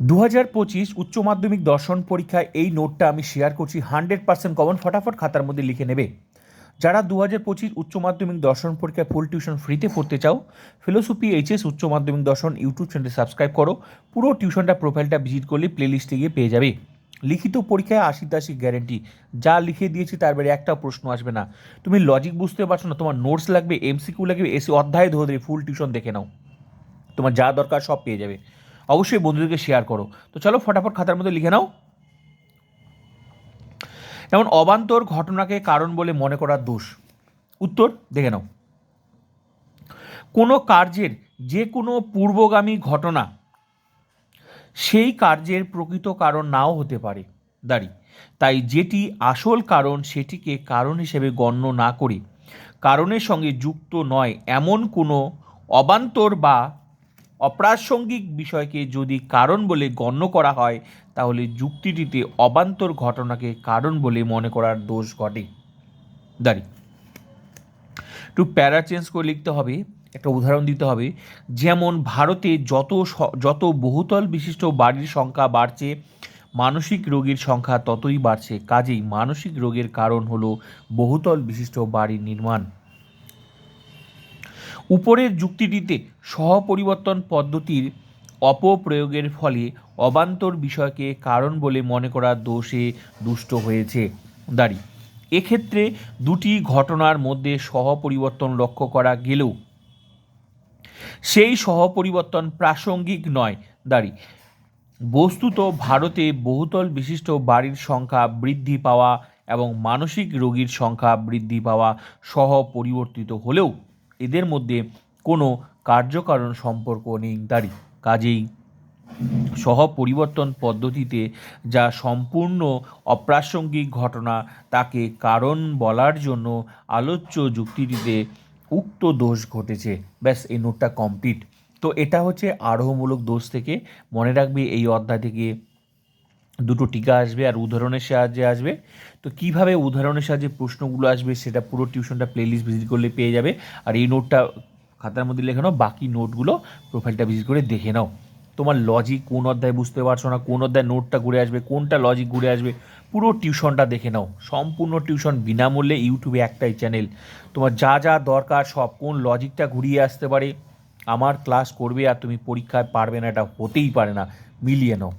দু হাজার পঁচিশ উচ্চ মাধ্যমিক দর্শন পরীক্ষায় এই নোটটা আমি শেয়ার করছি হান্ড্রেড পার্সেন্ট কমন ফটাফট খাতার মধ্যে লিখে নেবে। যারা দু হাজার পঁচিশ উচ্চ মাধ্যমিক দর্শন পরীক্ষায় ফুল টিউশন ফ্রিতে পড়তে চাও ফিলোসফি এইচএস উচ্চ মাধ্যমিক দর্শন ইউটিউব চ্যানেলে সাবস্ক্রাইব করো। পুরো টিউশনটা প্রোফাইলটা ভিজিট করলে প্লেলিস্টে গিয়ে পেয়ে যাবে। লিখিত পরীক্ষায় আশি তাশি গ্যারেন্টি যা লিখে দিয়েছি তার বাইরে একটা প্রশ্ন আসবে না। তুমি লজিক বুঝতে পারছ না, তোমার নোটস লাগবে এমসিকিউ লাগবে, এসে অধ্যায় ধরে ফুল টিউশন দেখে নাও। তোমার যা দরকার সব পেয়ে যাবে। অবশ্যই বন্ধুদেরকে শেয়ার করো। তো চলো ফটাফট খাতার মধ্যে লিখে নাও। যেমন, অবান্তর ঘটনাকে কারণ বলে মনে করার দোষ। উত্তর দেখে নাও। কোনো কার্যের যে কোনো পূর্বগামী ঘটনা সেই কার্যের প্রকৃত কারণ নাও হতে পারে। দাঁড়ি। তাই যেটি আসল কারণ সেটিকে কারণ হিসেবে গণ্য না করে। কারণের সঙ্গে যুক্ত নয় এমন কোনো অবান্তর বা অপ্রাসঙ্গিক বিষয়কে যদি কারণ বলে গণ্য করা হয়, তাহলে যুক্তিটিতে অবান্তর ঘটনাকে কারণ বলে মনে করার দোষ ঘটে। দাঁড়ি। একটু প্যারা চেঞ্জ করে লিখতে হবে, একটা উদাহরণ দিতে হবে। যেমন ভারতে যত যত বহুতল বিশিষ্ট বাড়ির সংখ্যা বাড়ছে, মানসিক রোগীর সংখ্যা ততই বাড়ছে। কাজেই মানসিক রোগের কারণ হলো বহুতল বিশিষ্ট বাড়ির নির্মাণ। উপরের যুক্তিটিতে সহপরিবর্তন পদ্ধতির অপপ্রয়োগের ফলে অবান্তর বিষয়কে কারণ বলে মনে করা দোষে দুষ্ট হয়েছে। দাঁড়ি, এক্ষেত্রে দুটি ঘটনার মধ্যে সহপরিবর্তন লক্ষ্য করা গেলেও সেই সহপরিবর্তন প্রাসঙ্গিক নয়। দাঁড়ি, বস্তুত ভারতে বহুতল বিশিষ্ট বাড়ির সংখ্যা বৃদ্ধি পাওয়া এবং মানসিক রোগীর সংখ্যা বৃদ্ধি পাওয়া সহ পরিবর্তিত হলেও এদের মধ্যে কোনো কার্যকারণ সম্পর্ক নেই, দাঁড়ি। কাজেই সহ পরিবর্তন পদ্ধতিতে যা সম্পূর্ণ অপ্রাসঙ্গিক ঘটনা, তাকে কারণ বলার জন্য আলোচ্য যুক্তিটিতে উক্ত দোষ ঘটেছে। ব্যাস, এই নোটটা কমপ্লিট তো এটা হচ্ছে আরোহমূলক দোষ থেকে মনে রাখবে এই অধ্যায় থেকে দুটো টিকা আসবে আর উদাহরণের সাহায্যে আসবে। তো কীভাবে উদাহরণের সাহায্যে প্রশ্নগুলো আসবে সেটা পুরো টিউশনটা প্লেলিস্ট ভিজিট করলে পেয়ে যাবে। আর এই নোটটা খাতার মধ্যে লেখা নাও, বাকি নোটগুলো প্রোফাইলটা ভিজিট করে দেখে নাও। তোমার লজিক কোন অধ্যায় বুঝতে পারছ না, কোন অধ্যায় নোটটা ঘুরে আসবে, কোনটা লজিক ঘুরে আসবে, পুরো টিউশনটা দেখে নাও। সম্পূর্ণ টিউশন বিনামূল্যে ইউটিউবে একটাই চ্যানেল তোমার যা যা দরকার সব, কোন লজিকটা ঘুরিয়ে আসতে পারে, আমার ক্লাস করবে আর তুমি পরীক্ষায় পারবে না, এটা হতেই পারে না। মিলিয়ে নাও।